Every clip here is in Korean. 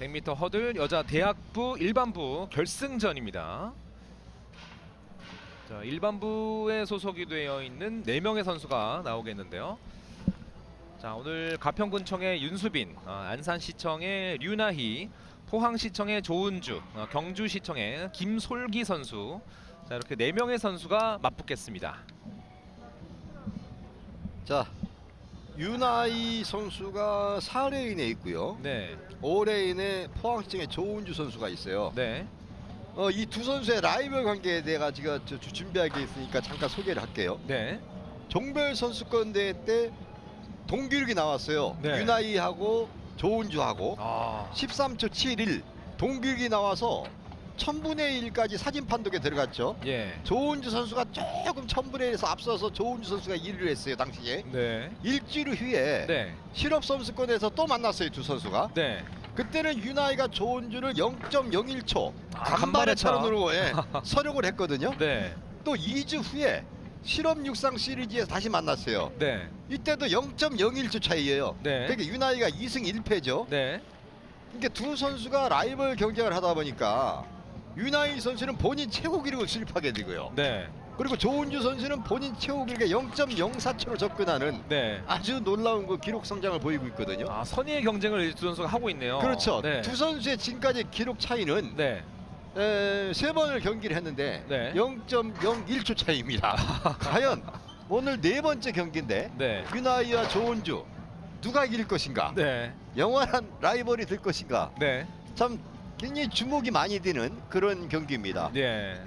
100m 허들 여자 대학부 일반부 결승전입니다. 자, 일반부에 소속이 되어 있는 4명의 선수가 나오겠는데요. 자, 오늘 가평군청의 윤수빈, 아, 안산시청의 류나희, 포항시청의 조은주, 아, 경주시청의 김솔기 선수. 자, 이렇게 4명의 선수가 맞붙겠습니다. 자 유나이 선수가 4레인에 있고요. 네. 5레인에 포항시청의 조은주 선수가 있어요. 네. 어, 이 두 선수의 라이벌 관계에 대해 제가 저- 저 준비할 게 있으니까 잠깐 소개를 할게요. 네. 종별 선수권 대회 때 동기록이 나왔어요. 네. 유나이하고 조은주하고 아. 13초 71 동기록이 나와서 1000분의 1까지 사진 판독에 들어갔죠. 예. 조은주 선수가 조금 1000분의 1에서 앞서서 조은주 선수가 1위를 했어요 당시에. 네. 일주일 후에 네. 실업 선수권에서 또 만났어요 두 선수가. 네. 그때는 유나이가 조은주를 0.01초 아, 간발의. 차로 예, 서력을 했거든요. 네. 또 2주 후에 실업 육상 시리즈에서 다시 만났어요. 네. 이때도 0.01초 차이예요. 네. 그러니까 유나이가 2승 1패죠. 네. 그러니까 두 선수가 라이벌 경쟁을 하다 보니까 유나이 선수는 본인 최고 기록을 수립하게 되고요. 네. 그리고 조은주 선수는 본인 최고 기록에 0.04초로 접근하는 네. 아주 놀라운 그 기록 성장을 보이고 있거든요. 아, 선의의 경쟁을 이두 선수가 하고 있네요. 그렇죠. 네. 두 선수의 지금까지 기록 차이는 네. 에, 세 번을 경기를 했는데 네. 0.01초 차이입니다. 과연 오늘 네 번째 경기인데 네. 유나이와 조은주 누가 이길 것인가? 네. 영원한 라이벌이 될 것인가? 네. 참 굉장히 주목이 많이 되는 그런 경기입니다. 네.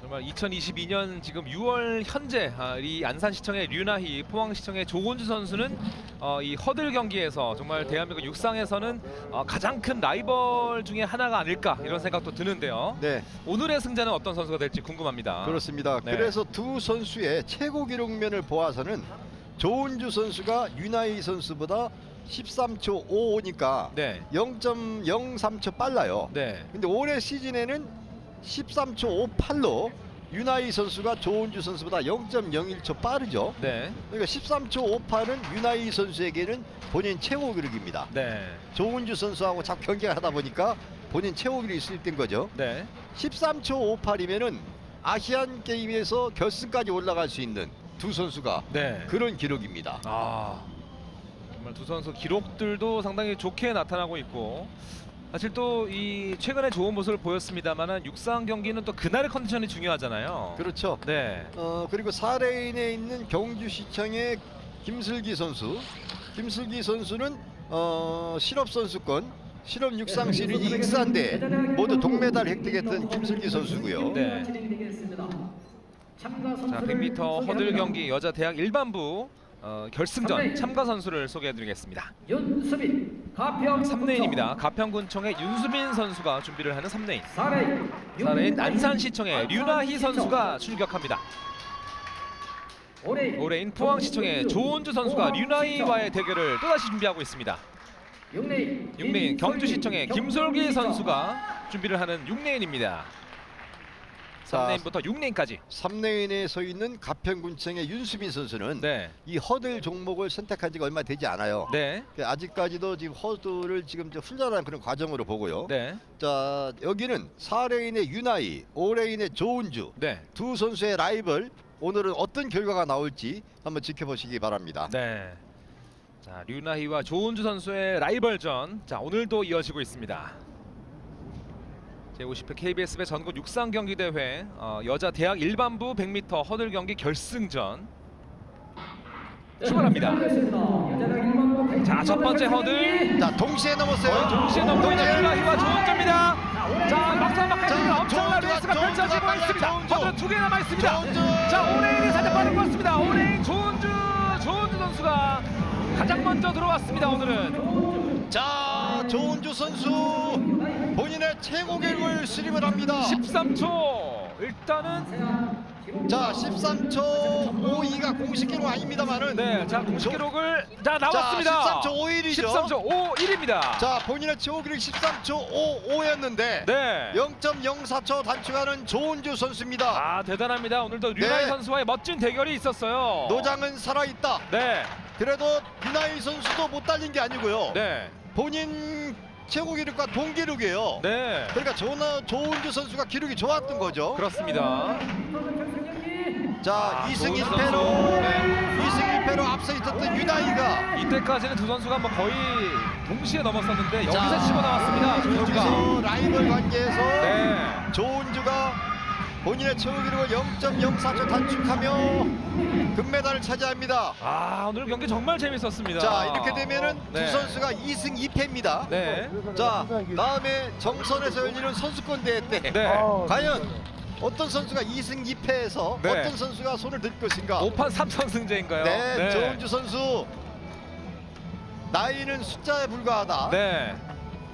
정말 2022년 지금 6월 현재 아, 이 안산시청의 류나희, 포항시청의 조곤주 선수는 어, 이 허들 경기에서 정말 대한민국 육상에서는 어, 가장 큰 라이벌 중에 하나가 아닐까 이런 생각도 드는데요. 네, 오늘의 승자는 어떤 선수가 될지 궁금합니다. 그렇습니다. 네. 그래서 두 선수의 최고 기록면을 보아서는 조은주 선수가 유나이 선수보다 13초 55니까 네. 0.03초 빨라요. 네. 근데 올해 시즌에는 13초 58로 유나이 선수가 조은주 선수보다 0.01초 빠르죠. 네. 그러니까 13초 58은 유나이 선수에게는 본인 최고 기록입니다. 네. 조은주 선수하고 자꾸 경쟁을 하다 보니까 본인 최고 기록이 수립된 거죠. 네. 13초 58이면은 아시안 게임에서 결승까지 올라갈 수 있는 두 선수가 네. 그런 기록입니다. 아 두 선수 기록들도 상당히 좋게 나타나고 있고 사실 또 이 최근에 좋은 모습을 보였습니다만은 육상 경기는 또 그날의 컨디션이 중요하잖아요. 그렇죠. 네. 어 그리고 4레인에 있는 경주시청의 김슬기 선수. 김슬기 선수는 어 실업 선수권, 실업 육상 시리즈 익산대 모두 동메달 획득했던 김슬기 선수고요. 네. 자 100m 허들 경기 여자 대학 일반부 어, 결승전 참가 선수를 소개해드리겠습니다. 윤수빈 가평 3레인입니다. 가평군청의 윤수빈 선수가 준비를 하는 3레인. 4레인 4레인 안산시청의 류나희 선수가 출격합니다. 올해인 포항시청의 조은주 선수가 류나희와의 대결을 또다시 준비하고 있습니다. 6레인 6레인 경주시청의 김솔기 선수가 준비를 하는 6레인입니다. 자, 3레인부터 6레인까지. 3레인에 서 있는 가평군청의 윤수빈 선수는 네. 이 허들 종목을 선택한 지가 얼마 되지 않아요. 네. 아직까지도 지금 허들을 지금 저 훈련하는 그런 과정으로 보고요. 네. 자 여기는 4레인의 유나이, 5레인의 조은주 네. 두 선수의 라이벌 오늘은 어떤 결과가 나올지 한번 지켜보시기 바랍니다. 네. 자, 류나희와 조은주 선수의 라이벌전. 자, 오늘도 이어지고 있습니다. 제50회 KBS배 전국 육상 경기 대회 어, 여자 대학 일반부 100m 허들 경기 결승전 출발합니다. 자, 첫 번째 허들 자 동시에 넘었어요. 동시에 넘고 있는 류나희와 조은주입니다. 자, 막상 막하는 엄청난 레이스가 조은주가 펼쳐지고 있습니다. 허들 두개 남아 있습니다. 자, 오레인이 살짝 빠른 것 같습니다. 오레인 조은주, 조은주 선수가 가장 먼저 들어왔습니다. 오늘은 자 조은주 선수 본인의 최고 기록을 수립을 합니다. 13초. 일단은 자 13초 52가 공식 기록 아닙니다만은 네, 자 공식 기록을 자 나왔습니다. 자, 13초 51이죠. 13초 51입니다. 자 본인의 최고 기록 13초 55였는데 네. 0.04초 단축하는 조은주 선수입니다. 아 대단합니다. 오늘도 류나이 네. 선수와의 멋진 대결이 있었어요. 노장은 살아있다. 네, 그래도 유나이 선수도 못 달린 게 아니고요. 네, 본인 최고 기록과 동기록이에요. 네. 그러니까 조나, 조은주 선수가 기록이 좋았던 거죠. 그렇습니다. 자, 아, 2승 조은주 1패로 선수. 네. 2승 1패로 앞서 있었던 유나이가 이때까지는 두 선수가 뭐 거의 동시에 넘었었는데 여기서 자, 치고 나왔습니다. 조은주가. 여기서 라이벌 관계에서 네. 조은주가 본인의 최고 기록을 0.04초 단축하며 금메달을 차지합니다. 아 오늘 경기 정말 재밌었습니다. 자, 이렇게 되면은 네. 두 선수가 2승 2패입니다. 네. 자, 다음에 정선에서 열리는 선수권 대회 때 네. 과연 어떤 선수가 2승 2패에서 네. 어떤 선수가 손을 들 것인가? 5판 3선 승제인가요? 네, 조은주 선수 나이는 숫자에 불과하다. 네.